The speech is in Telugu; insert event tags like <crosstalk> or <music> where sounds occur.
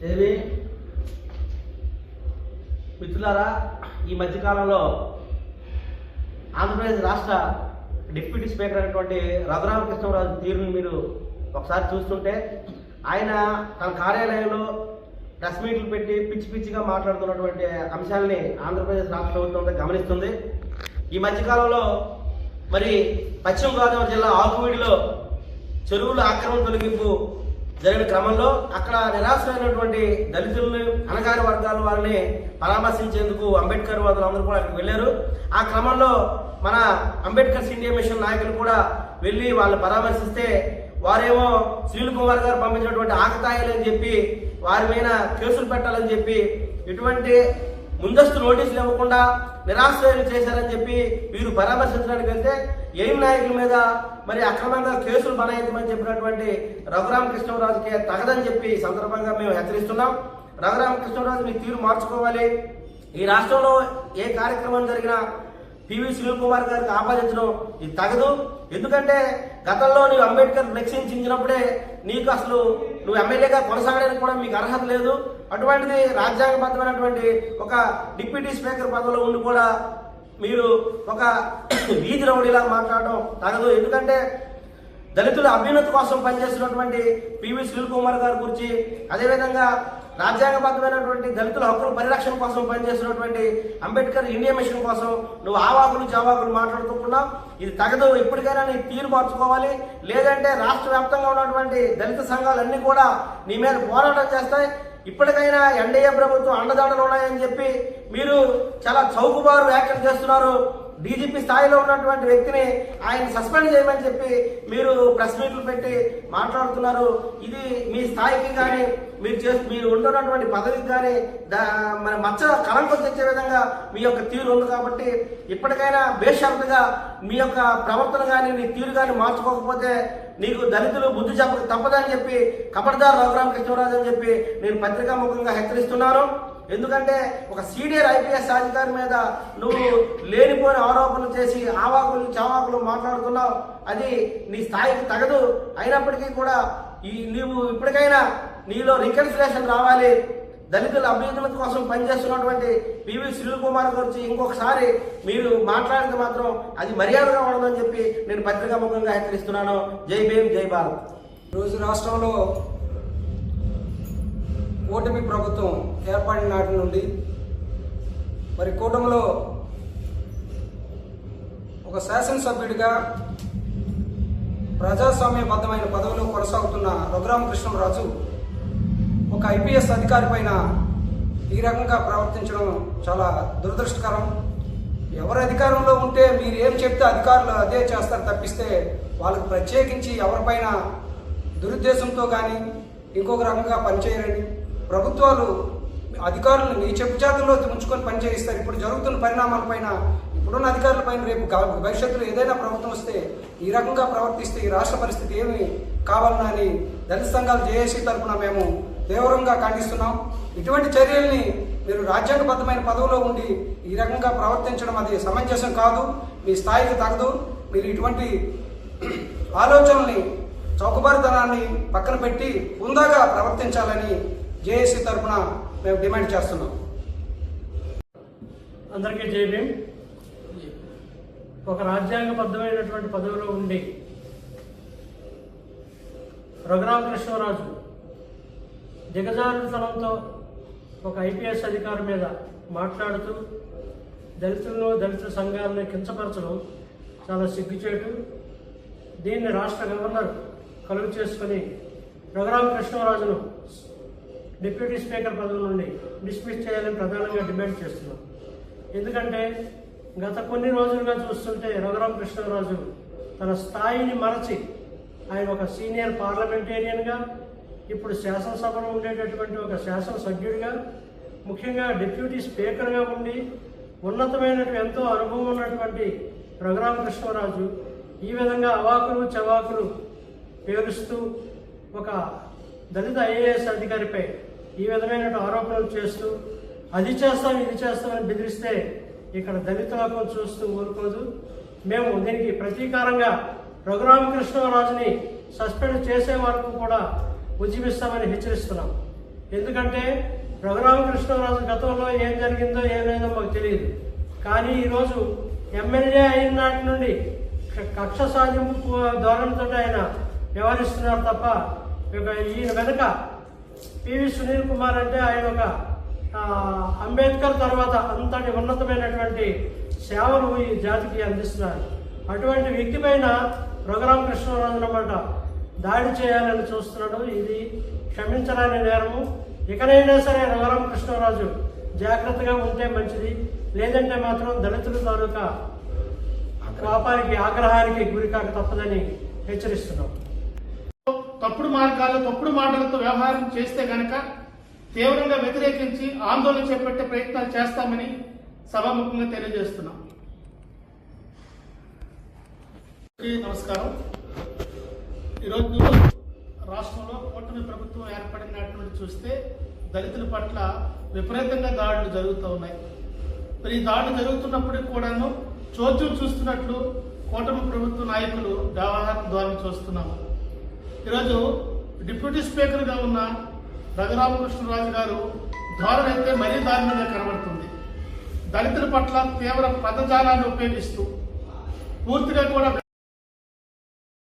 దేవి మిత్రులారా ఈ మధ్యకాలంలో ఆంధ్రప్రదేశ్ రాష్ట్ర డిప్యూటీ స్పీకర్ అయినటువంటి రఘురామకృష్ణరాజు తీరును మీరు ఒకసారి చూస్తుంటే ఆయన తన కార్యాలయంలో ప్రెస్ మీట్లు పెట్టి పిచ్చి పిచ్చిగా మాట్లాడుతున్నటువంటి అంశాలని ఆంధ్రప్రదేశ్ రాష్ట్ర ప్రభుత్వం గమనిస్తుంది. ఈ మధ్యకాలంలో మరి పశ్చిమ గోదావరి జిల్లా ఆకువీడిలో చెరువుల ఆక్రమణ తొలగింపు జరిగిన క్రమంలో అక్కడ నిరాశ్రైనటువంటి దళితులను అనగారి వర్గాల వారిని పరామర్శించేందుకు అంబేద్కర్ వాదులు అందరూ కూడా అక్కడికి వెళ్ళారు. ఆ క్రమంలో మన అంబేద్కర్ ఇండియా మిషన్ నాయకులు కూడా వెళ్ళి వాళ్ళు పరామర్శిస్తే వారేమో సునీల్ కుమార్ గారు పంపించినటువంటి ఆకతాయిలు అని చెప్పి వారి మీద కేసులు పెట్టాలని చెప్పి ఇటువంటి ముందస్తు నోటీసులు ఇవ్వకుండా నిరాశ్రయం చేశారని చెప్పి వీరు పరామర్శించడానికి వెళ్తే ఏం నాయకుల మీద మరి అక్రమంగా కేసులు బనాయించమని చెప్పినటువంటి రఘురామకృష్ణరాజుకి తగదని చెప్పి ఈ సందర్భంగా మేము హెచ్చరిస్తున్నాం. రఘురామకృష్ణరాజు మీ తీరు మార్చుకోవాలి. ఈ రాష్ట్రంలో ఏ కార్యక్రమం జరిగినా పివి సునీల్ కుమార్ గారికి ఆపాదించడం ఇది తగదు. ఎందుకంటే గతంలో నీవు అంబేద్కర్ ఫ్లెక్సీని నీకు అసలు నువ్వు ఎమ్మెల్యేగా కొనసాగడానికి కూడా మీకు అర్హత లేదు. అటువంటిది రాజ్యాంగబద్ధమైనటువంటి ఒక డిప్యూటీ స్పీకర్ పదవిలో ఉండి కూడా మీరు ఒక <coughs> వీధి రౌడీలా మాట్లాడడం తగదు. ఎందుకంటే దళితుల అభ్యున్నతి కోసం పనిచేస్తున్నటువంటి పివి సునీల్ కుమార్ గారి గురించి అదేవిధంగా రాజ్యాంగబద్ధమైనటువంటి దళితుల హక్కుల పరిరక్షణ కోసం పనిచేస్తున్నటువంటి అంబేద్కర్ ఇండియా మిషన్ కోసం నువ్వు ఆవాకులు జావాకులు మాట్లాడుతున్నావు ఇది తగదు. ఇప్పటికైనా నీ తీరు మార్చుకోవాలి. లేదంటే రాష్ట్ర వ్యాప్తంగా ఉన్నటువంటి దళిత సంఘాలన్నీ కూడా నీ మీద పోరాటం చేస్తాయి. ఇప్పటికైనా ఎన్డీఏ ప్రభుత్వం అండదండలు ఉన్నాయని చెప్పి మీరు చాలా చౌకబారు వ్యాఖ్యలు చేస్తున్నారు. డీజీపీ స్థాయిలో ఉన్నటువంటి వ్యక్తిని ఆయన సస్పెండ్ చేయమని చెప్పి మీరు ప్రెస్ మీట్లు పెట్టి మాట్లాడుతున్నారు. ఇది మీ స్థాయికి కానీ మీరు చేసి మీరు ఉంటున్నటువంటి పదవికి కానీ దా మన మచ్చ కళంకం తెచ్చే విధంగా మీ యొక్క తీరు ఉంది కాబట్టి ఇప్పటికైనా బేషరతుగా మీ యొక్క ప్రవర్తన కానీ మీ తీరు కానీ మార్చుకోకపోతే నీకు దళితులు బుద్ధి చెప్ప తప్పదని చెప్పి కపడదారు రఘురామ కృష్ణరాజు అని చెప్పి నేను పత్రికాముఖంగా హెచ్చరిస్తున్నాను. ఎందుకంటే ఒక సీనియర్ ఐపీఎస్ అధికారి మీద నువ్వు లేనిపోని ఆరోపణలు చేసి ఆవాకులు చావాకులు మాట్లాడుతున్నావు. అది నీ స్థాయికి తగదు. అయినప్పటికీ కూడా ఈ నీవు ఇప్పటికైనా నీలో రికన్సిలేషన్ రావాలి. దళితుల అభ్యున్నతి కోసం పనిచేస్తున్నటువంటి పివి సునీల్ కుమార్ గురించి ఇంకొకసారి మీరు మాట్లాడితే మాత్రం అది మర్యాదగా ఉండదని చెప్పి నేను పత్రికాముఖంగా హెచ్చరిస్తున్నాను. జై భీమ్ జై భారత్. ఈరోజు రాష్ట్రంలో కూటమి ప్రభుత్వం ఏర్పడిన నాటి నుండి మరి కూటమిలో ఒక శాసనసభ్యుడిగా ప్రజాస్వామ్యబద్ధమైన పదవిలో కొనసాగుతున్న రఘురామకృష్ణరాజు ఒక ఐపీఎస్ అధికారి పైన ఈ రకంగా ప్రవర్తించడం చాలా దురదృష్టకరం. ఎవరు అధికారంలో ఉంటే మీరు ఏం చెప్తే అధికారులు అదే చేస్తారు తప్పిస్తే వాళ్ళకి ప్రత్యేకించి ఎవరిపైన దురుద్దేశంతో కానీ ఇంకొక రకంగా పనిచేయరండి. ప్రభుత్వాలు అధికారులను మీ చెప్పు జాతుల్లో ఉంచుకొని పనిచేయిస్తారు. ఇప్పుడు జరుగుతున్న పరిణామాలపైన ఇప్పుడున్న అధికారులపైన రేపు భవిష్యత్తులో ఏదైనా ప్రభుత్వం వస్తే ఈ రకంగా ప్రవర్తిస్తే ఈ రాష్ట్ర పరిస్థితి ఏమి కావాలన్నా అని దళిత సంఘాలు జేఏసీ తరఫున మేము తీవ్రంగా ఖండిస్తున్నాం. ఇటువంటి చర్యల్ని మీరు రాజ్యాంగబద్ధమైన పదవిలో ఉండి ఈ రకంగా ప్రవర్తించడం అది సమంజసం కాదు మీ స్థాయికి తగదు. మీరు ఇటువంటి ఆలోచనల్ని చౌకబారితనాన్ని పక్కన పెట్టి హుందాగా ప్రవర్తించాలని జేఏసీ తరఫున మేము డిమాండ్ చేస్తున్నాం. అందరికీ జై ఒక రాజ్యాంగబద్ధమైనటువంటి పదవిలో ఉండి రఘురామకృష్ణరాజు దిగజారుతనంతో ఒక ఐపీఎస్ అధికారి మీద మాట్లాడుతూ దళితులను దళిత సంఘాలను కించపరచడం చాలా సిగ్గుచేటు. దీన్ని రాష్ట్ర గవర్నర్ కలుగు చేసుకుని రఘురామకృష్ణరాజును డిప్యూటీ స్పీకర్ పదవి నుండి డిస్మిస్ చేయాలని ప్రధానంగా డిమాండ్ చేస్తున్నాం. ఎందుకంటే గత కొన్ని రోజులుగా చూస్తుంటే రఘురామకృష్ణరాజు తన స్థాయిని మరచి ఆయన ఒక సీనియర్ పార్లమెంటేరియన్గా ఇప్పుడు శాసనసభలో ఉండేటటువంటి ఒక శాసనసభ్యుడిగా ముఖ్యంగా డిప్యూటీ స్పీకర్గా ఉండి ఉన్నతమైనటువంటి ఎంతో అనుభవం ఉన్నటువంటి రఘురామకృష్ణరాజు ఈ విధంగా అవాకులు చవాకులు పేరుస్తూ ఒక దళిత ఐఏఎస్ అధికారిపై ఈ విధమైన ఆరోపణలు చేస్తూ అది చేస్తాం ఇది చేస్తామని బెదిరిస్తే ఇక్కడ దళిత లోకం చూస్తూ ఊరుకోదు. మేము దీనికి ప్రతీకారంగా రఘురామకృష్ణరాజుని సస్పెండ్ చేసే వరకు కూడా ఉజ్జీవిస్తామని హెచ్చరిస్తున్నాం. ఎందుకంటే రఘురామకృష్ణరాజు గతంలో ఏం జరిగిందో ఏం లేదో మాకు తెలియదు. కానీ ఈరోజు ఎమ్మెల్యే అయిన నాటి నుండి కక్ష సాధింపు ధోరణితో ఆయన వ్యవహరిస్తున్నారు తప్ప ఈయన వెనుక పివి సునీల్ కుమార్ అంటే ఆయన ఒక అంబేద్కర్ తర్వాత అంతటి ఉన్నతమైనటువంటి సేవలు ఈ జాతికి అందిస్తున్నారు. అటువంటి వ్యక్తి పైన రఘురామకృష్ణరాజు అన్నమాట దాడి చేయాలని చూస్తున్నాడు. ఇది క్షమించరాని నేరము. ఇకనైనా సరే రఘురామకృష్ణరాజు జాగ్రత్తగా ఉంటే మంచిది. లేదంటే మాత్రం దళితుల తాలూకా కోపానికి ఆగ్రహానికి గురికాక తప్పదని హెచ్చరిస్తున్నాం. తప్పుడు మార్గాలు తప్పుడు మాటలతో వ్యవహారం చేస్తే గనక తీవ్రంగా వ్యతిరేకించి ఆందోళన చేపట్టే ప్రయత్నాలు చేస్తామని సభాముఖంగా తెలియజేస్తున్నాం. నమస్కారం. ఈరోజు రాష్ట్రంలో కూటమి ప్రభుత్వం ఏర్పడినటువంటి చూస్తే దళితుల పట్ల విపరీతంగా దాడులు జరుగుతూ ఉన్నాయి. మరి ఈ దాడులు జరుగుతున్నప్పటికీ కూడాను చోద్యం చూస్తున్నట్లు కూటమి ప్రభుత్వ నాయకులు వ్యవహారం ద్వారా చూస్తున్నాము. ఈరోజు డిప్యూటీ స్పీకర్గా ఉన్న రఘురామకృష్ణరాజు గారు ధోరణి అయితే మరీ దారుణంగా కనబడుతుంది. దళితుల పట్ల తీవ్ర పదజాలాన్ని ఉపయోగిస్తూ పూర్తిగా కూడా